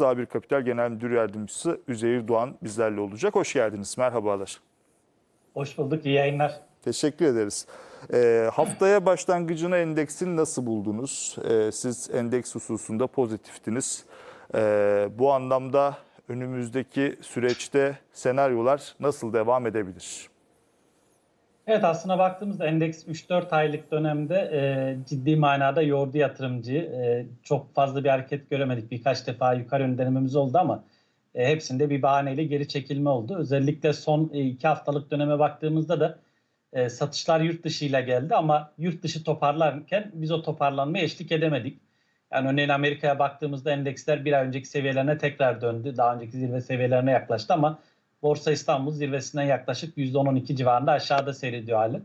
A1 Kapital Genel Müdür Yardımcısı Üzeyir Doğan bizlerle olacak. Hoş geldiniz. Merhabalar. Hoş bulduk, iyi yayınlar. Teşekkür ederiz. Ee, haftaya başlangıcını endeksin nasıl buldunuz? Ee, siz endeks hususunda pozitiftiniz. Ee, bu anlamda önümüzdeki süreçte senaryolar nasıl devam edebilir? Evet aslına baktığımızda endeks 3-4 aylık dönemde e, ciddi manada yordu yatırımcıyı. E, çok fazla bir hareket göremedik. Birkaç defa yukarı yönlü denememiz oldu ama e, hepsinde bir bahaneyle geri çekilme oldu. Özellikle son 2 haftalık döneme baktığımızda da e, satışlar yurt dışıyla geldi ama yurt dışı toparlarken biz o toparlanmaya eşlik edemedik. Yani örneğin Amerika'ya baktığımızda endeksler bir ay önceki seviyelerine tekrar döndü. Daha önceki zirve seviyelerine yaklaştı ama Borsa İstanbul zirvesinden yaklaşık %10-12 civarında aşağıda seyrediyor hali.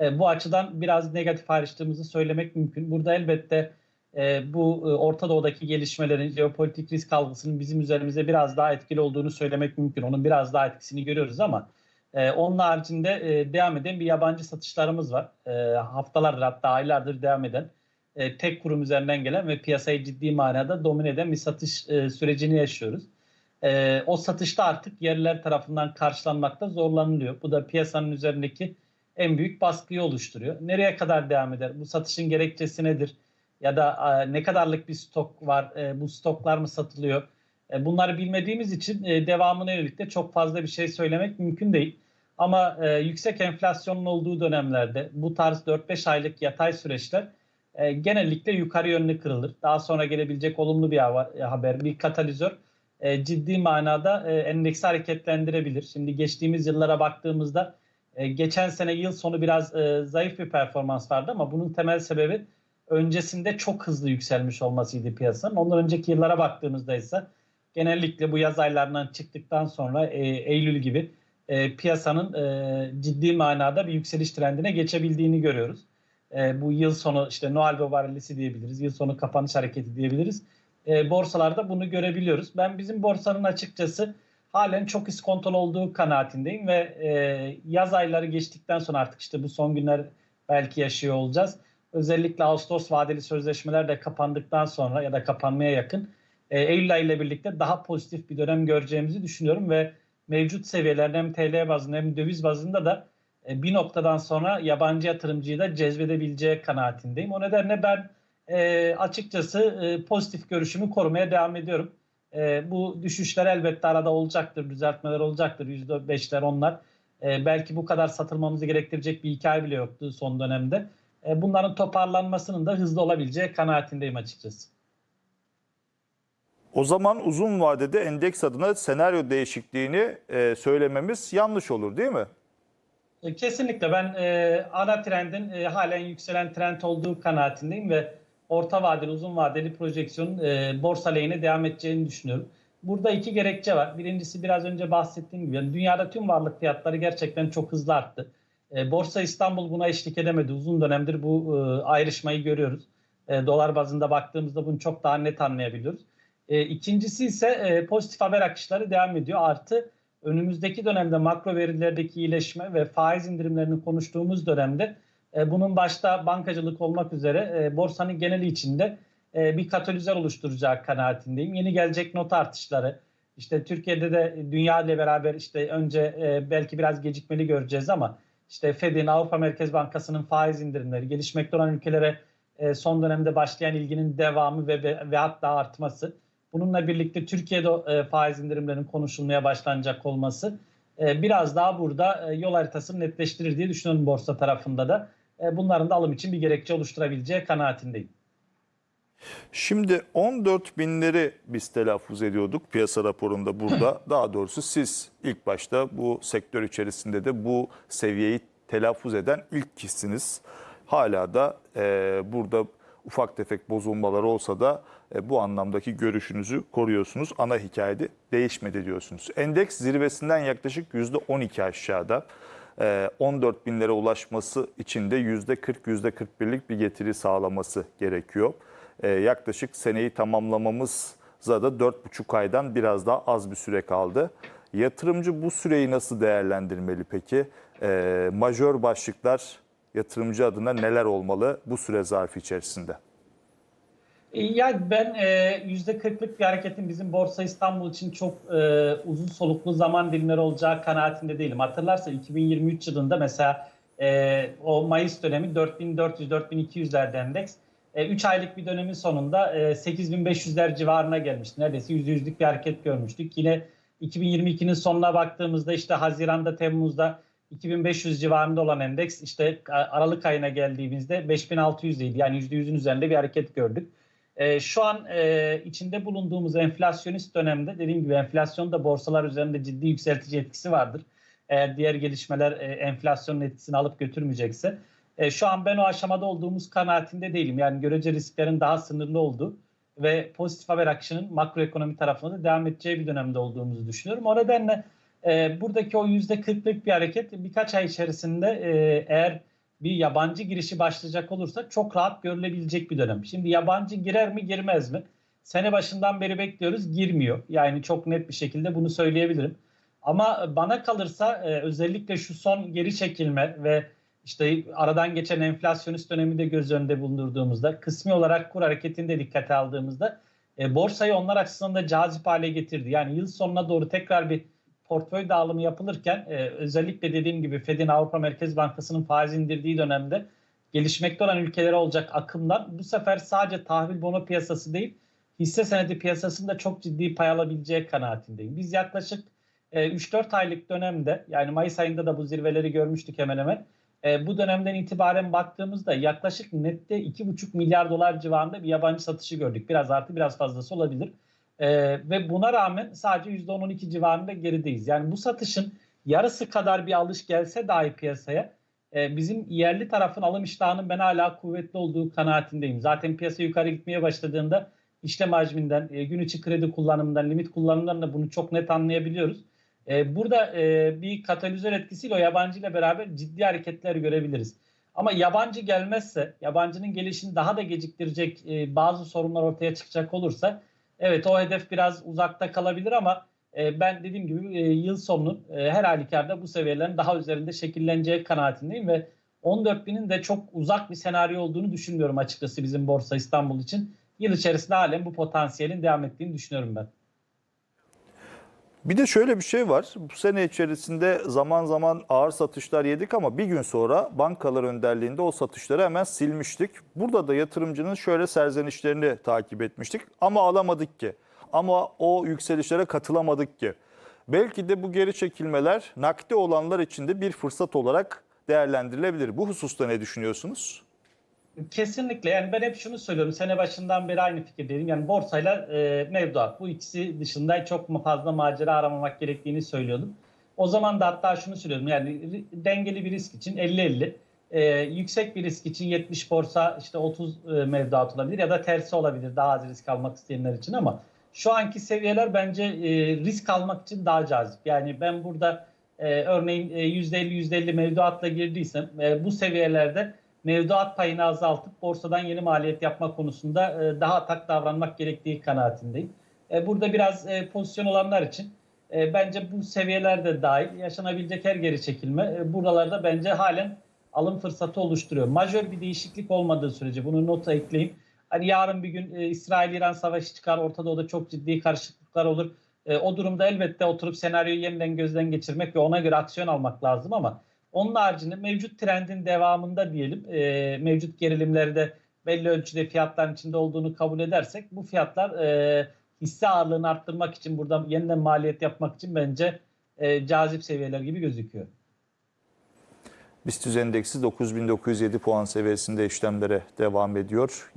E, bu açıdan biraz negatif ayrıştığımızı söylemek mümkün. Burada elbette e, bu e, Orta Doğu'daki gelişmelerin, jeopolitik risk algısının bizim üzerimize biraz daha etkili olduğunu söylemek mümkün. Onun biraz daha etkisini görüyoruz ama e, onun haricinde e, devam eden bir yabancı satışlarımız var. E, haftalardır hatta aylardır devam eden e, tek kurum üzerinden gelen ve piyasayı ciddi manada domine eden bir satış e, sürecini yaşıyoruz. E, o satışta artık yerliler tarafından karşılanmakta zorlanılıyor. Bu da piyasanın üzerindeki en büyük baskıyı oluşturuyor. Nereye kadar devam eder? Bu satışın gerekçesi nedir? Ya da e, ne kadarlık bir stok var? E, bu stoklar mı satılıyor? E, bunları bilmediğimiz için e, devamına yönelik de çok fazla bir şey söylemek mümkün değil. Ama e, yüksek enflasyonun olduğu dönemlerde bu tarz 4-5 aylık yatay süreçler e, genellikle yukarı yönlü kırılır. Daha sonra gelebilecek olumlu bir haber, bir katalizör e, ciddi manada e, endeksi hareketlendirebilir. Şimdi geçtiğimiz yıllara baktığımızda e, geçen sene yıl sonu biraz e, zayıf bir performans vardı ama bunun temel sebebi öncesinde çok hızlı yükselmiş olmasıydı piyasanın. Ondan önceki yıllara baktığımızda ise genellikle bu yaz aylarından çıktıktan sonra e, Eylül gibi e, piyasanın e, ciddi manada bir yükseliş trendine geçebildiğini görüyoruz. E, bu yıl sonu işte Noel Babarellisi diyebiliriz, yıl sonu kapanış hareketi diyebiliriz. E, borsalarda bunu görebiliyoruz. Ben bizim borsanın açıkçası halen çok iskontol olduğu kanaatindeyim ve e, yaz ayları geçtikten sonra artık işte bu son günler belki yaşıyor olacağız. Özellikle Ağustos vadeli sözleşmeler de kapandıktan sonra ya da kapanmaya yakın e, Eylül ayı ile birlikte daha pozitif bir dönem göreceğimizi düşünüyorum ve mevcut seviyelerden hem TL bazında hem döviz bazında da e, bir noktadan sonra yabancı yatırımcıyı da cezbedebileceği kanaatindeyim. O nedenle ben e, açıkçası e, pozitif görüşümü korumaya devam ediyorum. E, bu düşüşler elbette arada olacaktır, düzeltmeler olacaktır. %5'ler onlar. E, belki bu kadar satılmamızı gerektirecek bir hikaye bile yoktu son dönemde. E, bunların toparlanmasının da hızlı olabileceği kanaatindeyim açıkçası. O zaman uzun vadede endeks adına senaryo değişikliğini e, söylememiz yanlış olur değil mi? E, kesinlikle ben e, ana trendin e, halen yükselen trend olduğu kanaatindeyim ve orta vadeli uzun vadeli projeksiyonun e, borsa lehine devam edeceğini düşünüyorum. Burada iki gerekçe var. Birincisi biraz önce bahsettiğim gibi yani dünyada tüm varlık fiyatları gerçekten çok hızlı arttı. E, Borsa İstanbul buna eşlik edemedi. Uzun dönemdir bu e, ayrışmayı görüyoruz. E, dolar bazında baktığımızda bunu çok daha net anlayabiliyoruz. E, ikincisi ise e, pozitif haber akışları devam ediyor. Artı önümüzdeki dönemde makro verilerdeki iyileşme ve faiz indirimlerini konuştuğumuz dönemde e, bunun başta bankacılık olmak üzere e, borsanın geneli içinde e, bir katalizör oluşturacağı kanaatindeyim. Yeni gelecek not artışları, işte Türkiye'de de dünya ile beraber işte önce belki biraz gecikmeli göreceğiz ama işte Fed'in, Avrupa Merkez Bankası'nın faiz indirimleri, gelişmekte olan ülkelere son dönemde başlayan ilginin devamı ve, ve, ve hatta artması. Bununla birlikte Türkiye'de faiz indirimlerinin konuşulmaya başlanacak olması biraz daha burada yol haritasını netleştirir diye düşünüyorum borsa tarafında da. E, bunların da alım için bir gerekçe oluşturabileceği kanaatindeyim. Şimdi 14 binleri biz telaffuz ediyorduk piyasa raporunda burada. Daha doğrusu siz ilk başta bu sektör içerisinde de bu seviyeyi telaffuz eden ilk kişisiniz. Hala da e, burada ufak tefek bozulmalar olsa da e, bu anlamdaki görüşünüzü koruyorsunuz. Ana hikayede değişmedi diyorsunuz. Endeks zirvesinden yaklaşık %12 aşağıda. 14 e, binlere ulaşması için de %40, %41'lik bir getiri sağlaması gerekiyor. E, yaklaşık seneyi tamamlamamıza da 4,5 aydan biraz daha az bir süre kaldı. Yatırımcı bu süreyi nasıl değerlendirmeli peki? E, majör başlıklar yatırımcı adına neler olmalı bu süre zarfı içerisinde? E, Yani ben e, yüzde 40'lık bir hareketin bizim Borsa İstanbul için çok e, uzun soluklu zaman dilimleri olacağı kanaatinde değilim. Hatırlarsa 2023 yılında mesela e, o Mayıs dönemi 4400-4200'lerde endeks. 3 aylık bir dönemin sonunda e, 8500'ler civarına gelmişti. Neredeyse %100'lük bir hareket görmüştük. Yine 2022'nin sonuna baktığımızda işte Haziran'da, Temmuz'da 2500 civarında olan endeks işte Aralık ayına geldiğimizde 5600'deydi. Yani %100'ün üzerinde bir hareket gördük. E, şu an e, içinde bulunduğumuz enflasyonist dönemde dediğim gibi enflasyon da borsalar üzerinde ciddi yükseltici etkisi vardır. Eğer diğer gelişmeler e, enflasyonun etkisini alıp götürmeyecekse. E, şu an ben o aşamada olduğumuz kanaatinde değilim. Yani görece risklerin daha sınırlı olduğu ve pozitif haber akışının makroekonomi tarafında da devam edeceği bir dönemde olduğumuzu düşünüyorum. O nedenle e, buradaki o %40'lık bir hareket birkaç ay içerisinde e, eğer bir yabancı girişi başlayacak olursa çok rahat görülebilecek bir dönem. Şimdi yabancı girer mi girmez mi? Sene başından beri bekliyoruz girmiyor. Yani çok net bir şekilde bunu söyleyebilirim. Ama bana kalırsa e, özellikle şu son geri çekilme ve işte aradan geçen enflasyonist dönemi de göz önünde bulundurduğumuzda kısmi olarak kur hareketini de dikkate aldığımızda e, borsayı onlar açısından da cazip hale getirdi. Yani yıl sonuna doğru tekrar bir portföy dağılımı yapılırken e, özellikle dediğim gibi Fed'in Avrupa Merkez Bankası'nın faiz indirdiği dönemde gelişmekte olan ülkelere olacak akımlar bu sefer sadece tahvil bono piyasası değil hisse senedi piyasasında çok ciddi pay alabileceği kanaatindeyim. Biz yaklaşık e, 3-4 aylık dönemde yani Mayıs ayında da bu zirveleri görmüştük hemen hemen. E, bu dönemden itibaren baktığımızda yaklaşık nette 2,5 milyar dolar civarında bir yabancı satışı gördük. Biraz artı biraz fazlası olabilir. E, ve buna rağmen sadece %10-12 civarında gerideyiz. Yani bu satışın yarısı kadar bir alış gelse dahi piyasaya e, bizim yerli tarafın alım iştahının ben hala kuvvetli olduğu kanaatindeyim. Zaten piyasa yukarı gitmeye başladığında işlem hacminden, e, gün içi kredi kullanımından, limit kullanımından da bunu çok net anlayabiliyoruz. E, burada e, bir katalizör etkisiyle o yabancı ile beraber ciddi hareketler görebiliriz. Ama yabancı gelmezse, yabancının gelişini daha da geciktirecek e, bazı sorunlar ortaya çıkacak olursa evet o hedef biraz uzakta kalabilir ama e, ben dediğim gibi e, yıl sonunun e, her halükarda bu seviyelerin daha üzerinde şekilleneceği kanaatindeyim ve 14 binin de çok uzak bir senaryo olduğunu düşünmüyorum açıkçası bizim Borsa İstanbul için. Yıl içerisinde halen bu potansiyelin devam ettiğini düşünüyorum ben. Bir de şöyle bir şey var. Bu sene içerisinde zaman zaman ağır satışlar yedik ama bir gün sonra bankalar önderliğinde o satışları hemen silmiştik. Burada da yatırımcının şöyle serzenişlerini takip etmiştik. Ama alamadık ki. Ama o yükselişlere katılamadık ki. Belki de bu geri çekilmeler nakde olanlar için de bir fırsat olarak değerlendirilebilir. Bu hususta ne düşünüyorsunuz? Kesinlikle. Yani ben hep şunu söylüyorum. Sene başından beri aynı fikirdeyim. Yani borsayla e, mevduat. Bu ikisi dışında çok fazla macera aramamak gerektiğini söylüyordum. O zaman da hatta şunu söylüyordum. Yani dengeli bir risk için 50-50 e, yüksek bir risk için 70 borsa işte 30 e, mevduat olabilir ya da tersi olabilir daha az risk almak isteyenler için ama şu anki seviyeler bence e, risk almak için daha cazip. Yani ben burada e, örneğin e, %50-%50 mevduatla girdiysem e, bu seviyelerde mevduat payını azaltıp borsadan yeni maliyet yapma konusunda e, daha atak davranmak gerektiği kanaatindeyim. E, burada biraz e, pozisyon olanlar için e, bence bu seviyelerde dahil yaşanabilecek her geri çekilme e, buralarda bence halen alım fırsatı oluşturuyor. Majör bir değişiklik olmadığı sürece bunu nota ekleyeyim. Hani yarın bir gün e, İsrail-İran savaşı çıkar, Orta Doğu'da çok ciddi karışıklıklar olur. E, o durumda elbette oturup senaryoyu yeniden gözden geçirmek ve ona göre aksiyon almak lazım ama onun haricinde mevcut trendin devamında diyelim e, mevcut gerilimlerde belli ölçüde fiyatların içinde olduğunu kabul edersek bu fiyatlar e, hisse ağırlığını arttırmak için burada yeniden maliyet yapmak için bence e, cazip seviyeler gibi gözüküyor. BIST endeksi 9907 puan seviyesinde işlemlere devam ediyor.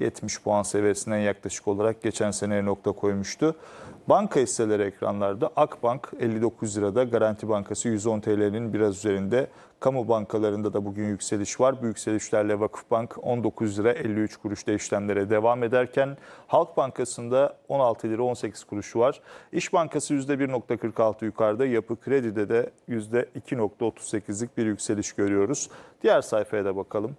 7470 puan seviyesinden yaklaşık olarak geçen seneye nokta koymuştu. Banka hisseleri ekranlarda Akbank 59 lirada, Garanti Bankası 110 TL'nin biraz üzerinde. Kamu bankalarında da bugün yükseliş var. Bu yükselişlerle Vakıfbank 19 lira 53 kuruşta işlemlere devam ederken Halk Bankası'nda 16 lira 18 kuruşu var. İş Bankası %1.46 yukarıda, Yapı Kredi'de de %2.38'lik bir yükseliş görüyoruz. Diğer sayfaya da bakalım.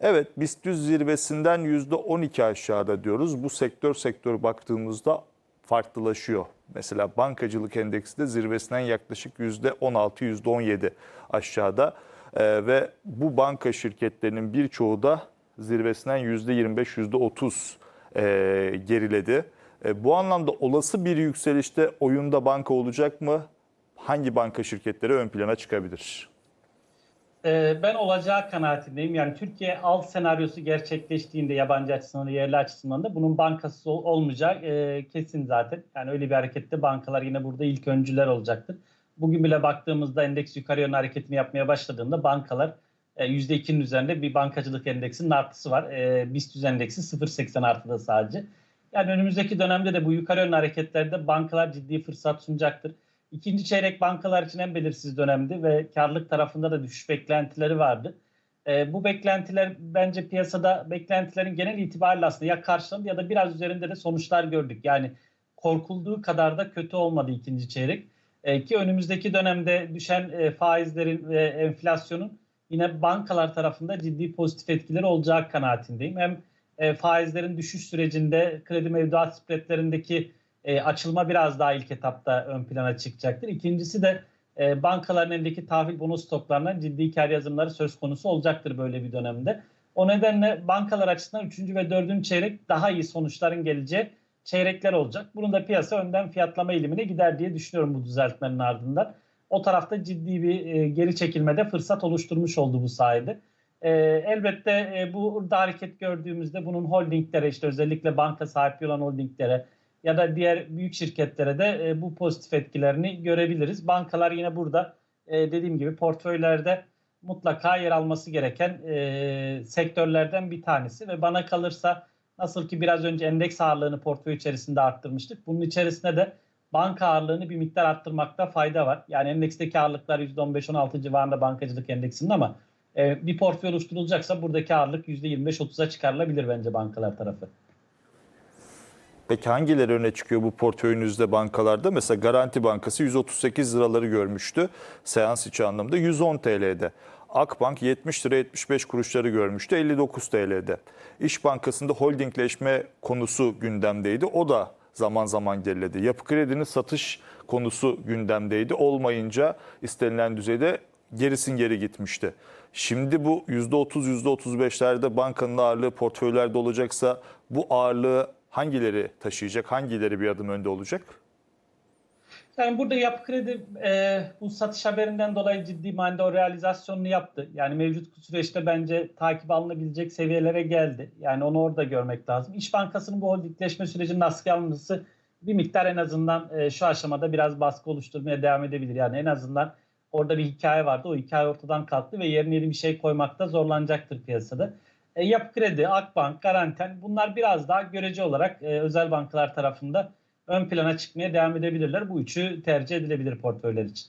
Evet BIST 100 zirvesinden %12 aşağıda diyoruz. Bu sektör sektör baktığımızda farklılaşıyor. Mesela bankacılık endeksi de zirvesinden yaklaşık %16-17 aşağıda. Ee, ve bu banka şirketlerinin birçoğu da zirvesinden %25, %30 e, geriledi. E, bu anlamda olası bir yükselişte oyunda banka olacak mı? Hangi banka şirketleri ön plana çıkabilir? Ee, Ben olacağı kanaatindeyim. Yani Türkiye alt senaryosu gerçekleştiğinde yabancı açısından da yerli açısından da bunun bankası ol- olmayacağı e, kesin zaten. Yani öyle bir harekette bankalar yine burada ilk öncüler olacaktır. Bugün bile baktığımızda endeks yukarı yönlü hareketini yapmaya başladığında bankalar e, %2'nin üzerinde bir bankacılık endeksinin artısı var. E, BIST endeksi 0.80 artıda sadece. Yani önümüzdeki dönemde de bu yukarı yönlü hareketlerde bankalar ciddi fırsat sunacaktır. İkinci çeyrek bankalar için en belirsiz dönemdi ve karlılık tarafında da düşüş beklentileri vardı. E, bu beklentiler bence piyasada beklentilerin genel itibariyle aslında ya karşılandı ya da biraz üzerinde de sonuçlar gördük. Yani korkulduğu kadar da kötü olmadı ikinci çeyrek. E, ki önümüzdeki dönemde düşen e, faizlerin ve enflasyonun yine bankalar tarafında ciddi pozitif etkileri olacağı kanaatindeyim. Hem e, faizlerin düşüş sürecinde kredi mevduat spreadlerindeki e, açılma biraz daha ilk etapta ön plana çıkacaktır. İkincisi de e, bankaların elindeki tahvil bonus stoklarından ciddi kar yazımları söz konusu olacaktır böyle bir dönemde. O nedenle bankalar açısından 3. ve 4. çeyrek daha iyi sonuçların geleceği çeyrekler olacak. Bunun da piyasa önden fiyatlama eğilimine gider diye düşünüyorum bu düzeltmenin ardından. O tarafta ciddi bir e, geri çekilmede fırsat oluşturmuş oldu bu sayede. E, elbette e, burada hareket gördüğümüzde bunun holdinglere işte özellikle banka sahibi olan holdinglere ya da diğer büyük şirketlere de e, bu pozitif etkilerini görebiliriz. Bankalar yine burada e, dediğim gibi portföylerde mutlaka yer alması gereken e, sektörlerden bir tanesi ve bana kalırsa nasıl ki biraz önce endeks ağırlığını portföy içerisinde arttırmıştık. Bunun içerisinde de banka ağırlığını bir miktar arttırmakta fayda var. Yani endeksteki ağırlıklar %15-16 civarında bankacılık endeksinde ama e, bir portföy oluşturulacaksa buradaki ağırlık %25-30'a çıkarılabilir bence bankalar tarafı. Peki hangileri öne çıkıyor bu portföyünüzde bankalarda? Mesela Garanti Bankası 138 liraları görmüştü seans içi anlamda 110 TL'de. Akbank 70 lira 75 kuruşları görmüştü 59 TL'de. İş Bankası'nda holdingleşme konusu gündemdeydi. O da zaman zaman geriledi. Yapı Kredi'nin satış konusu gündemdeydi. Olmayınca istenilen düzeyde gerisin geri gitmişti. Şimdi bu %30 %35'lerde bankanın ağırlığı portföylerde olacaksa bu ağırlığı hangileri taşıyacak? Hangileri bir adım önde olacak? Yani burada Yapı Kredi e, bu satış haberinden dolayı ciddi manada o realizasyonunu yaptı. Yani mevcut süreçte bence takip alınabilecek seviyelere geldi. Yani onu orada görmek lazım. İş Bankası'nın bu holdingleşme sürecinin askıya alınması bir miktar en azından e, şu aşamada biraz baskı oluşturmaya devam edebilir. Yani en azından orada bir hikaye vardı. O hikaye ortadan kalktı ve yerine yeni bir şey koymakta zorlanacaktır piyasada. E, Yapı Kredi, Akbank, Garanten bunlar biraz daha görece olarak e, özel bankalar tarafında ön plana çıkmaya devam edebilirler. Bu üçü tercih edilebilir portföyler için.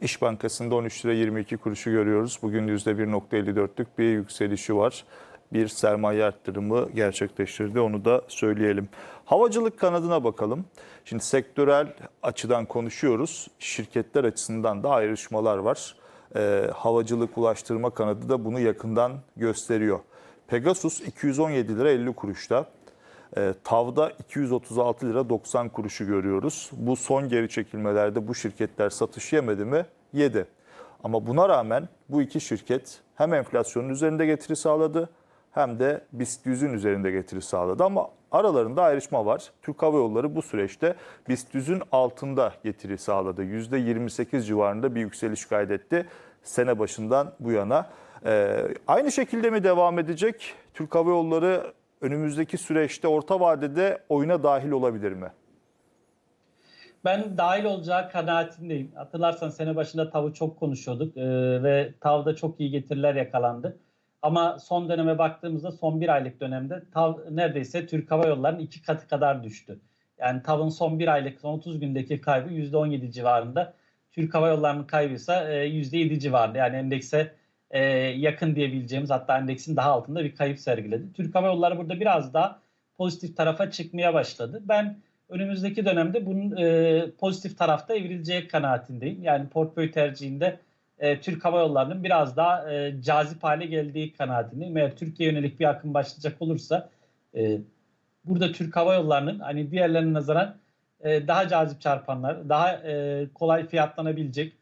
İş Bankası'nda 13 lira 22 kuruşu görüyoruz. Bugün %1.54'lük bir yükselişi var. Bir sermaye arttırımı gerçekleştirdi onu da söyleyelim. Havacılık kanadına bakalım. Şimdi sektörel açıdan konuşuyoruz. Şirketler açısından da ayrışmalar var. Ee, havacılık ulaştırma kanadı da bunu yakından gösteriyor. Pegasus 217 lira 50 kuruşta. E, TAV'da 236 lira 90 kuruşu görüyoruz. Bu son geri çekilmelerde bu şirketler satış yemedi mi? Yedi. Ama buna rağmen bu iki şirket hem enflasyonun üzerinde getiri sağladı hem de BIST 100'ün üzerinde getiri sağladı. Ama aralarında ayrışma var. Türk Hava Yolları bu süreçte BIST 100'ün altında getiri sağladı. %28 civarında bir yükseliş kaydetti sene başından bu yana. Ee, aynı şekilde mi devam edecek? Türk Hava Yolları önümüzdeki süreçte orta vadede oyuna dahil olabilir mi? Ben dahil olacağı kanaatindeyim. Hatırlarsan sene başında TAV'ı çok konuşuyorduk e, ve TAV'da çok iyi getiriler yakalandı. Ama son döneme baktığımızda son bir aylık dönemde TAV neredeyse Türk Hava Yolları'nın iki katı kadar düştü. Yani TAV'ın son bir aylık, son 30 gündeki kaybı %17 civarında. Türk Hava Yolları'nın kaybıysa e, %7 civarında. Yani endekse e, yakın diyebileceğimiz hatta endeksin daha altında bir kayıp sergiledi. Türk Hava Yolları burada biraz daha pozitif tarafa çıkmaya başladı. Ben önümüzdeki dönemde bunun e, pozitif tarafta evrileceği kanaatindeyim. Yani portföy tercihinde e, Türk Hava Yolları'nın biraz daha e, cazip hale geldiği kanaatindeyim. Eğer Türkiye yönelik bir akım başlayacak olursa e, burada Türk Hava Yolları'nın hani diğerlerine nazaran e, daha cazip çarpanlar, daha e, kolay fiyatlanabilecek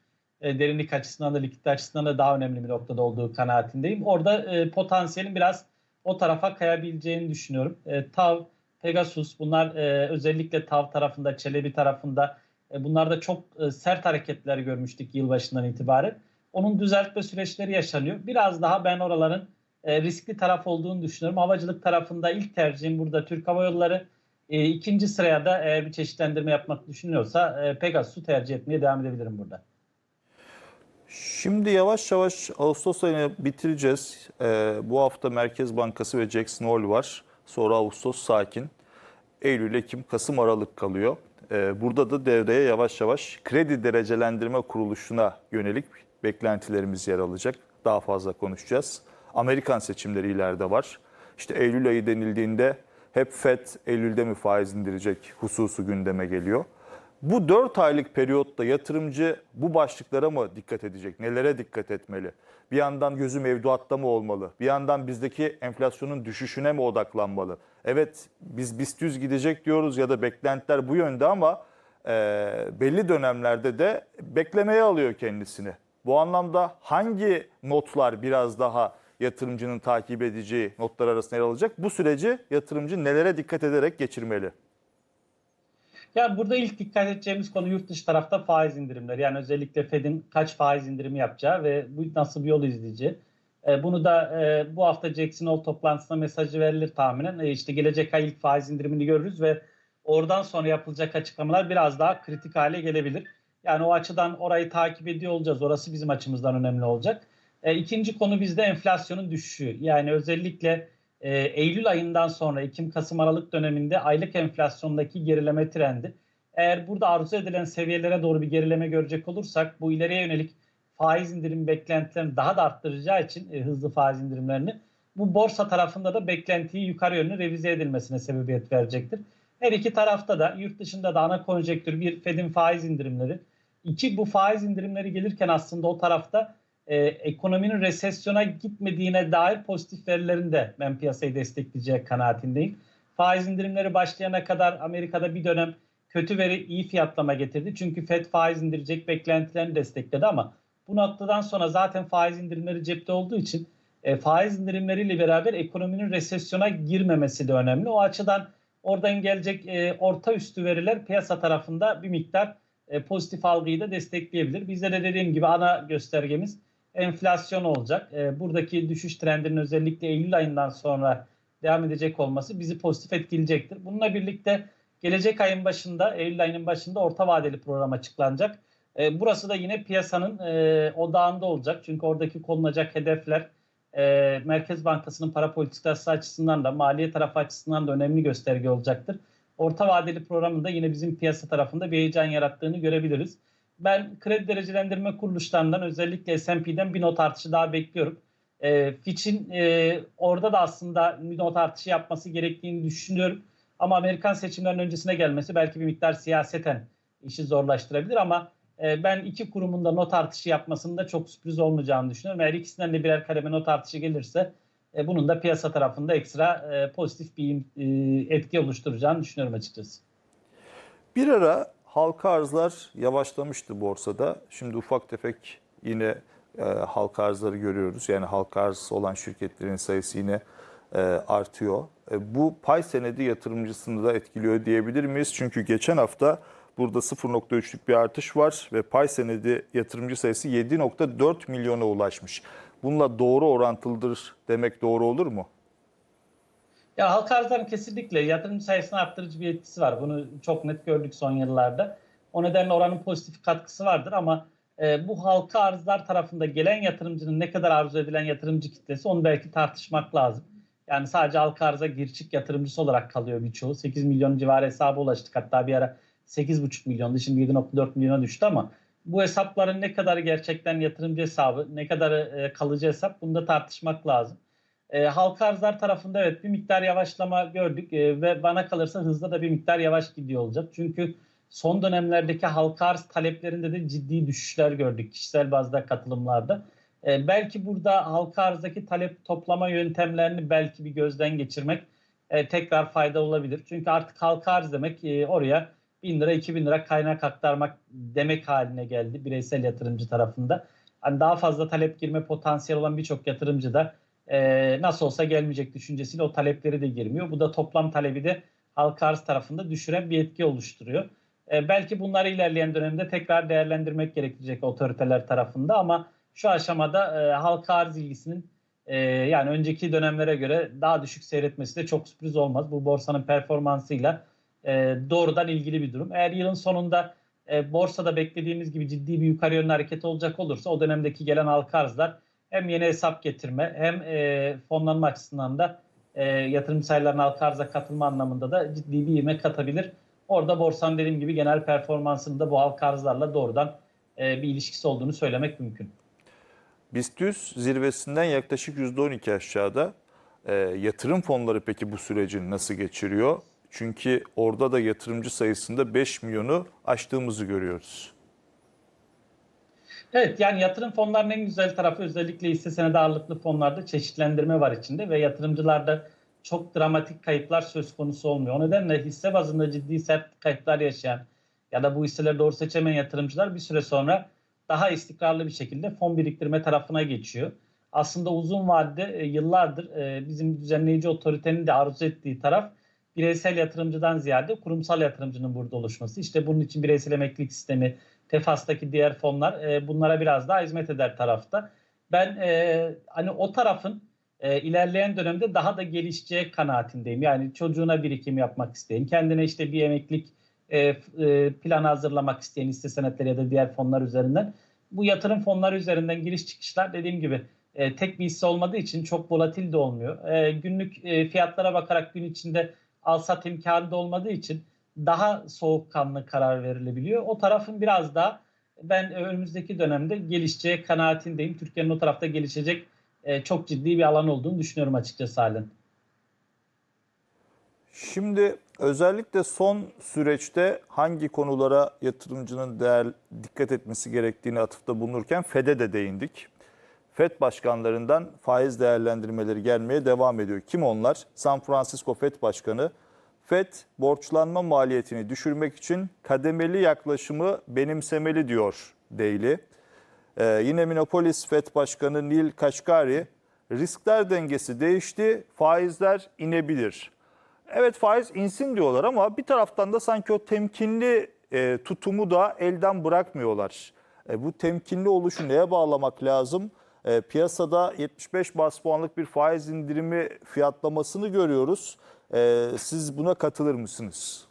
e, derinlik açısından da likit açısından da daha önemli bir noktada olduğu kanaatindeyim. Orada e, potansiyelin biraz o tarafa kayabileceğini düşünüyorum. E, TAV, Pegasus bunlar e, özellikle TAV tarafında, Çelebi tarafında e, bunlarda çok e, sert hareketler görmüştük yılbaşından itibaren. Onun düzeltme süreçleri yaşanıyor. Biraz daha ben oraların e, riskli taraf olduğunu düşünüyorum. Havacılık tarafında ilk tercihim burada Türk Hava Yolları. E, ikinci sıraya da eğer bir çeşitlendirme yapmak düşünüyorsa e, Pegasus'u tercih etmeye devam edebilirim burada. Şimdi yavaş yavaş Ağustos ayını bitireceğiz. Ee, bu hafta Merkez Bankası ve Jackson Hole var. Sonra Ağustos sakin. Eylül, Ekim, Kasım, Aralık kalıyor. Ee, burada da devreye yavaş yavaş kredi derecelendirme kuruluşuna yönelik beklentilerimiz yer alacak. Daha fazla konuşacağız. Amerikan seçimleri ileride var. İşte Eylül ayı denildiğinde hep FED Eylül'de mi faiz indirecek hususu gündeme geliyor. Bu 4 aylık periyotta yatırımcı bu başlıklara mı dikkat edecek? Nelere dikkat etmeli? Bir yandan gözü mevduatta mı olmalı? Bir yandan bizdeki enflasyonun düşüşüne mi odaklanmalı? Evet biz BIST 100 gidecek diyoruz ya da beklentiler bu yönde ama e, belli dönemlerde de beklemeye alıyor kendisini. Bu anlamda hangi notlar biraz daha yatırımcının takip edeceği notlar arasında yer alacak? Bu süreci yatırımcı nelere dikkat ederek geçirmeli? Ya burada ilk dikkat edeceğimiz konu yurt dışı tarafta faiz indirimleri. Yani özellikle Fed'in kaç faiz indirimi yapacağı ve bu nasıl bir yol izleyeceği. E, bunu da e, bu hafta Jackson Hole toplantısında mesajı verilir tahminen. E, işte gelecek ay ilk faiz indirimini görürüz ve oradan sonra yapılacak açıklamalar biraz daha kritik hale gelebilir. Yani o açıdan orayı takip ediyor olacağız. Orası bizim açımızdan önemli olacak. E, ikinci konu bizde enflasyonun düşüşü. Yani özellikle e, Eylül ayından sonra Ekim-Kasım Aralık döneminde aylık enflasyondaki gerileme trendi. Eğer burada arzu edilen seviyelere doğru bir gerileme görecek olursak bu ileriye yönelik faiz indirim beklentilerini daha da arttıracağı için e, hızlı faiz indirimlerini bu borsa tarafında da beklentiyi yukarı yönlü revize edilmesine sebebiyet verecektir. Her iki tarafta da yurt dışında da ana konjektür bir Fed'in faiz indirimleri. İki bu faiz indirimleri gelirken aslında o tarafta e, ekonominin resesyona gitmediğine dair pozitif verilerin de ben piyasayı destekleyecek kanaatindeyim. Faiz indirimleri başlayana kadar Amerika'da bir dönem kötü veri iyi fiyatlama getirdi. Çünkü Fed faiz indirecek beklentilerini destekledi ama bu noktadan sonra zaten faiz indirimleri cepte olduğu için e, faiz indirimleriyle beraber ekonominin resesyona girmemesi de önemli. O açıdan oradan gelecek e, orta üstü veriler piyasa tarafında bir miktar e, pozitif algıyı da destekleyebilir. Bizde de dediğim gibi ana göstergemiz enflasyon olacak. E, buradaki düşüş trendinin özellikle Eylül ayından sonra devam edecek olması bizi pozitif etkileyecektir. Bununla birlikte gelecek ayın başında, Eylül ayının başında orta vadeli program açıklanacak. E, burası da yine piyasanın e, odağında olacak. Çünkü oradaki konulacak hedefler Merkez Bankası'nın para politikası açısından da maliye tarafı açısından da önemli gösterge olacaktır. Orta vadeli programında yine bizim piyasa tarafında bir heyecan yarattığını görebiliriz. Ben kredi derecelendirme kuruluşlarından özellikle S&P'den bir not artışı daha bekliyorum. E, Fitch'in e, orada da aslında bir not artışı yapması gerektiğini düşünüyorum. Ama Amerikan seçimlerinin öncesine gelmesi belki bir miktar siyaseten işi zorlaştırabilir ama e, ben iki kurumun da not artışı yapmasının da çok sürpriz olmayacağını düşünüyorum. Eğer ikisinden de birer kademe not artışı gelirse e, bunun da piyasa tarafında ekstra e, pozitif bir e, etki oluşturacağını düşünüyorum açıkçası. Bir ara halka arzlar yavaşlamıştı borsada. Şimdi ufak tefek yine e, halka arzları görüyoruz. Yani halka arz olan şirketlerin sayısı yine e, artıyor. E, bu pay senedi yatırımcısını da etkiliyor diyebilir miyiz? Çünkü geçen hafta burada 0.3'lük bir artış var ve pay senedi yatırımcı sayısı 7.4 milyona ulaşmış. Bununla doğru orantılıdır demek doğru olur mu? Ya halka arzların kesinlikle yatırım sayısını arttırıcı bir etkisi var. Bunu çok net gördük son yıllarda. O nedenle oranın pozitif katkısı vardır ama e, bu halka arzlar tarafında gelen yatırımcının ne kadar arzu edilen yatırımcı kitlesi onu belki tartışmak lazım. Yani sadece halka arza girçik yatırımcısı olarak kalıyor birçoğu. 8 milyon civarı hesaba ulaştık. Hatta bir ara 8,5 milyondu. Şimdi 7,4 milyona düştü ama bu hesapların ne kadar gerçekten yatırımcı hesabı, ne kadar e, kalıcı hesap bunu da tartışmak lazım. E, halka arzlar tarafında evet bir miktar yavaşlama gördük e, ve bana kalırsa hızla da bir miktar yavaş gidiyor olacak. Çünkü son dönemlerdeki halka arz taleplerinde de ciddi düşüşler gördük kişisel bazda katılımlarda. E, belki burada halka arzdaki talep toplama yöntemlerini belki bir gözden geçirmek e, tekrar fayda olabilir. Çünkü artık halka arz demek e, oraya 1000 lira 2000 lira kaynak aktarmak demek haline geldi bireysel yatırımcı tarafında. Hani daha fazla talep girme potansiyeli olan birçok yatırımcı da e, nasıl olsa gelmeyecek düşüncesiyle o talepleri de girmiyor. Bu da toplam talebi de halka arz tarafında düşüren bir etki oluşturuyor. E, belki bunları ilerleyen dönemde tekrar değerlendirmek gerekecek otoriteler tarafında ama şu aşamada e, halka arz ilgisinin e, yani önceki dönemlere göre daha düşük seyretmesi de çok sürpriz olmaz. Bu borsanın performansıyla e, doğrudan ilgili bir durum. Eğer yılın sonunda e, borsada beklediğimiz gibi ciddi bir yukarı yönlü hareket olacak olursa o dönemdeki gelen halka arzlar hem yeni hesap getirme hem e, fonlanma açısından da e, yatırım sayılarının halka arza katılma anlamında da ciddi bir ivme katabilir. Orada borsanın dediğim gibi genel performansının da bu halka arzlarla doğrudan e, bir ilişkisi olduğunu söylemek mümkün. BIST 100 zirvesinden yaklaşık %12 aşağıda. E, yatırım fonları peki bu süreci nasıl geçiriyor? Çünkü orada da yatırımcı sayısında 5 milyonu aştığımızı görüyoruz. Evet yani yatırım fonlarının en güzel tarafı özellikle hisse senedi ağırlıklı fonlarda çeşitlendirme var içinde ve yatırımcılarda çok dramatik kayıplar söz konusu olmuyor. O nedenle hisse bazında ciddi sert kayıplar yaşayan ya da bu hisseleri doğru seçemeyen yatırımcılar bir süre sonra daha istikrarlı bir şekilde fon biriktirme tarafına geçiyor. Aslında uzun vadede e, yıllardır e, bizim düzenleyici otoritenin de arzu ettiği taraf bireysel yatırımcıdan ziyade kurumsal yatırımcının burada oluşması. İşte bunun için bireysel emeklilik sistemi, Tefas'taki diğer fonlar e, bunlara biraz daha hizmet eder tarafta. Ben e, hani o tarafın e, ilerleyen dönemde daha da gelişeceği kanaatindeyim. Yani çocuğuna birikim yapmak isteyen, kendine işte bir emeklilik e, e, planı hazırlamak isteyen hisse senetleri ya da diğer fonlar üzerinden bu yatırım fonları üzerinden giriş çıkışlar dediğim gibi e, tek bir hisse olmadığı için çok volatil de olmuyor. E, günlük e, fiyatlara bakarak gün içinde al sat imkanı da olmadığı için daha soğukkanlı karar verilebiliyor. O tarafın biraz daha ben önümüzdeki dönemde gelişeceği kanaatindeyim. Türkiye'nin o tarafta gelişecek e, çok ciddi bir alan olduğunu düşünüyorum açıkçası halen. Şimdi özellikle son süreçte hangi konulara yatırımcının değer dikkat etmesi gerektiğini atıfta bulunurken FED'e de değindik. FED başkanlarından faiz değerlendirmeleri gelmeye devam ediyor. Kim onlar? San Francisco FED Başkanı FED borçlanma maliyetini düşürmek için kademeli yaklaşımı benimsemeli diyor Daily. Ee, yine Minneapolis FED Başkanı Neil Kashkari riskler dengesi değişti, faizler inebilir. Evet faiz insin diyorlar ama bir taraftan da sanki o temkinli e, tutumu da elden bırakmıyorlar. E, bu temkinli oluşu neye bağlamak lazım? E, piyasada 75 bas puanlık bir faiz indirimi fiyatlamasını görüyoruz. E, siz buna katılır mısınız?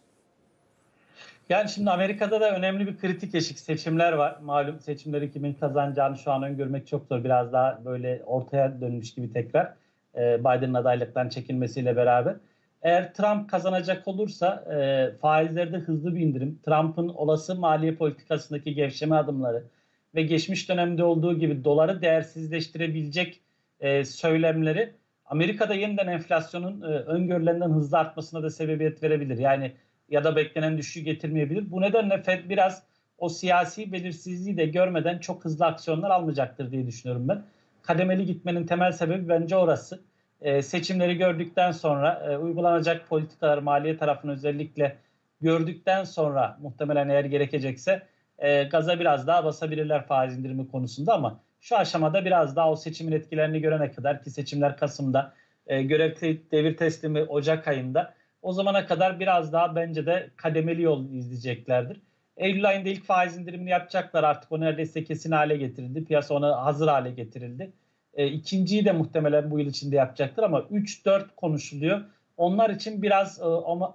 Yani şimdi Amerika'da da önemli bir kritik eşik seçimler var. Malum seçimleri kimin kazanacağını şu an öngörmek çok zor. Biraz daha böyle ortaya dönmüş gibi tekrar e, Biden'ın adaylıktan çekilmesiyle beraber. Eğer Trump kazanacak olursa e, faizlerde hızlı bir indirim, Trump'ın olası maliye politikasındaki gevşeme adımları ve geçmiş dönemde olduğu gibi doları değersizleştirebilecek e, söylemleri Amerika'da yeniden enflasyonun e, öngörülenden hızlı artmasına da sebebiyet verebilir. Yani ya da beklenen düşüşü getirmeyebilir. Bu nedenle Fed biraz o siyasi belirsizliği de görmeden çok hızlı aksiyonlar almayacaktır diye düşünüyorum ben. Kademeli gitmenin temel sebebi bence orası. E, seçimleri gördükten sonra e, uygulanacak politikalar maliye tarafını özellikle gördükten sonra muhtemelen eğer gerekecekse e, gaza biraz daha basabilirler faiz indirimi konusunda ama şu aşamada biraz daha o seçimin etkilerini görene kadar ki seçimler Kasım'da e, görev te- devir teslimi Ocak ayında o zamana kadar biraz daha bence de kademeli yol izleyeceklerdir. Eylül ayında ilk faiz indirimini yapacaklar artık o neredeyse kesin hale getirildi. Piyasa ona hazır hale getirildi. E, ikinciyi de muhtemelen bu yıl içinde yapacaktır ama 3-4 konuşuluyor. Onlar için biraz e,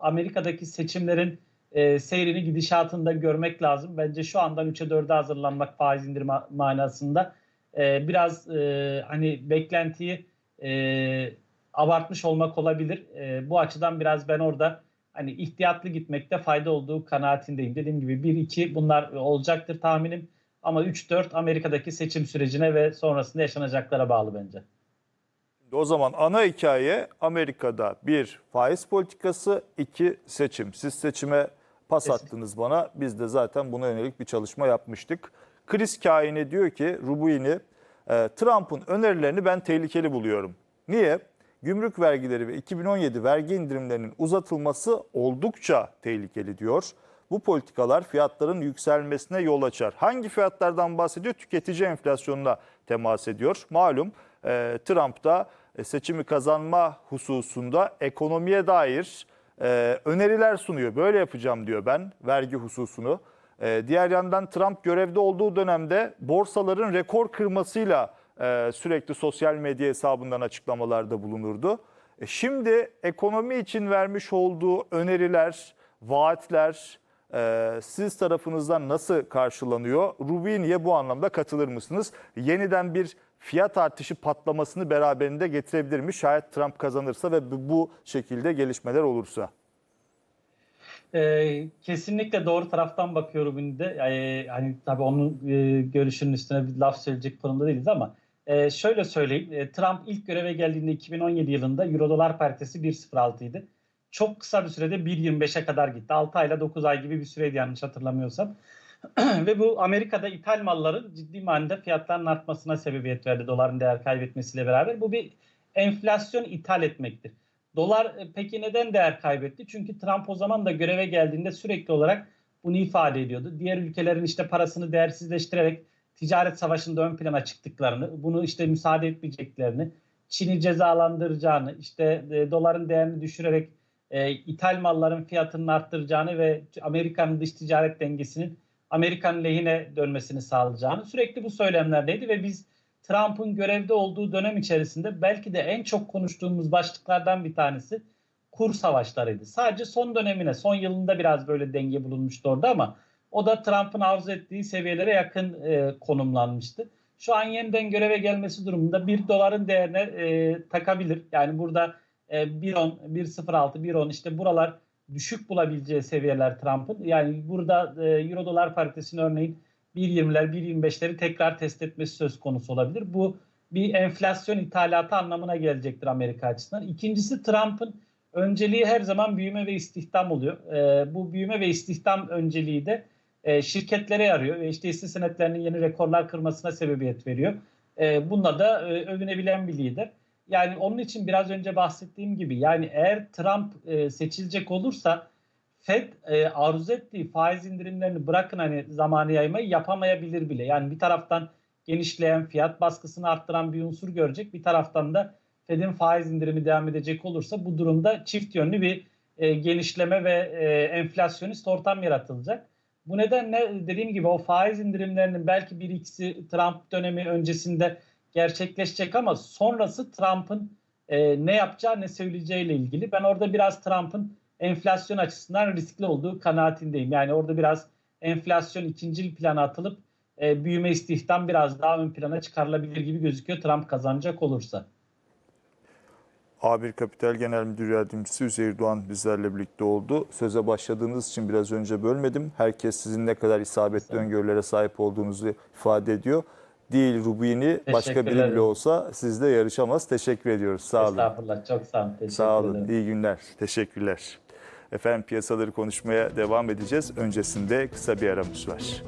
Amerika'daki seçimlerin e, seyrini gidişatında görmek lazım. Bence şu andan 3'e 4'e hazırlanmak faiz indirimi manasında e, biraz e, hani beklentiyi e, abartmış olmak olabilir. E, bu açıdan biraz ben orada hani ihtiyatlı gitmekte fayda olduğu kanaatindeyim. Dediğim gibi 1-2 bunlar olacaktır tahminim. Ama 3-4 Amerika'daki seçim sürecine ve sonrasında yaşanacaklara bağlı bence. O zaman ana hikaye Amerika'da bir faiz politikası, iki seçim. Siz seçime pas Kesinlikle. attınız bana. Biz de zaten buna yönelik bir çalışma yapmıştık. Chris Kaini diyor ki Rubuini, e, Trump'ın önerilerini ben tehlikeli buluyorum. Niye? Gümrük vergileri ve 2017 vergi indirimlerinin uzatılması oldukça tehlikeli diyor. bu politikalar fiyatların yükselmesine yol açar. Hangi fiyatlardan bahsediyor? Tüketici enflasyonuna temas ediyor. Malum e, Trump da e, seçimi kazanma hususunda ekonomiye dair e, öneriler sunuyor. Böyle yapacağım diyor ben vergi hususunu. E, diğer yandan Trump görevde olduğu dönemde borsaların rekor kırmasıyla e, sürekli sosyal medya hesabından açıklamalarda bulunurdu. E, şimdi ekonomi için vermiş olduğu öneriler, vaatler e, siz tarafınızdan nasıl karşılanıyor? Rubini'ye bu anlamda katılır mısınız? Yeniden bir fiyat artışı patlamasını beraberinde getirebilir mi? Şayet Trump kazanırsa ve bu- şekilde gelişmeler olursa. Ee, kesinlikle doğru taraftan bakıyorum de. Ee, hani tabii onun e, görüşünün üstüne bir laf söyleyecek konumda değiliz ama e, şöyle söyleyeyim. E, Trump ilk göreve geldiğinde 2017 yılında Euro dolar paritesi 1.06 idi. Çok kısa bir sürede 1.25'e kadar gitti. 6 ayla 9 ay gibi bir süreydi yanlış hatırlamıyorsam. Ve bu Amerika'da ithal malların ciddi manada fiyatlarının artmasına sebebiyet verdi doların değer kaybetmesiyle beraber. Bu bir enflasyon ithal etmektir. Dolar e, peki neden değer kaybetti? Çünkü Trump o zaman da göreve geldiğinde sürekli olarak bunu ifade ediyordu. Diğer ülkelerin işte parasını değersizleştirerek ticaret savaşında ön plana çıktıklarını, bunu işte müsaade etmeyeceklerini, Çin'i cezalandıracağını, işte e, doların değerini düşürerek e, ithal malların fiyatını arttıracağını ve Amerika'nın dış ticaret dengesinin Amerikan lehine dönmesini sağlayacağını sürekli bu söylemlerdeydi ve biz Trump'ın görevde olduğu dönem içerisinde belki de en çok konuştuğumuz başlıklardan bir tanesi kur savaşlarıydı. Sadece son dönemine, son yılında biraz böyle denge bulunmuştu orada ama o da Trump'ın arzu ettiği seviyelere yakın e, konumlanmıştı. Şu an yeniden göreve gelmesi durumunda 1 doların değerine e, takabilir. Yani burada e, 1.10, 1.06, 1.10 işte buralar düşük bulabileceği seviyeler Trump'ın. Yani burada e, Euro dolar paritesini örneğin 1.20'ler, 1.25'leri tekrar test etmesi söz konusu olabilir. Bu bir enflasyon ithalatı anlamına gelecektir Amerika açısından. İkincisi Trump'ın önceliği her zaman büyüme ve istihdam oluyor. E, bu büyüme ve istihdam önceliği de e, şirketlere yarıyor ve işte hisse senetlerinin yeni rekorlar kırmasına sebebiyet veriyor. E, bununla da e, övünebilen bir lider. Yani onun için biraz önce bahsettiğim gibi yani eğer Trump e, seçilecek olursa Fed e, arzu ettiği faiz indirimlerini bırakın hani zamanı yaymayı yapamayabilir bile. Yani bir taraftan genişleyen fiyat baskısını arttıran bir unsur görecek. Bir taraftan da Fed'in faiz indirimi devam edecek olursa bu durumda çift yönlü bir e, genişleme ve e, enflasyonist ortam yaratılacak. Bu nedenle dediğim gibi o faiz indirimlerinin belki bir ikisi Trump dönemi öncesinde gerçekleşecek ama sonrası Trump'ın e, ne yapacağı ne söyleyeceğiyle ilgili. Ben orada biraz Trump'ın enflasyon açısından riskli olduğu kanaatindeyim. Yani orada biraz enflasyon ikincil plana atılıp e, büyüme istihdam biraz daha ön plana çıkarılabilir gibi gözüküyor Trump kazanacak olursa. A1 Kapital Genel Müdür Yardımcısı Üzeyir Doğan bizlerle birlikte oldu. Söze başladığınız için biraz önce bölmedim. Herkes sizin ne kadar isabetli öngörülere sahip olduğunuzu ifade ediyor. Değil Rubini başka biri bile olsa sizle yarışamaz. Teşekkür ediyoruz. Sağ olun. Estağfurullah çok sağ olun. Teşekkür Sağ olun. ederim. İyi günler. Teşekkürler. Efendim piyasaları konuşmaya devam edeceğiz. Öncesinde kısa bir aramız var.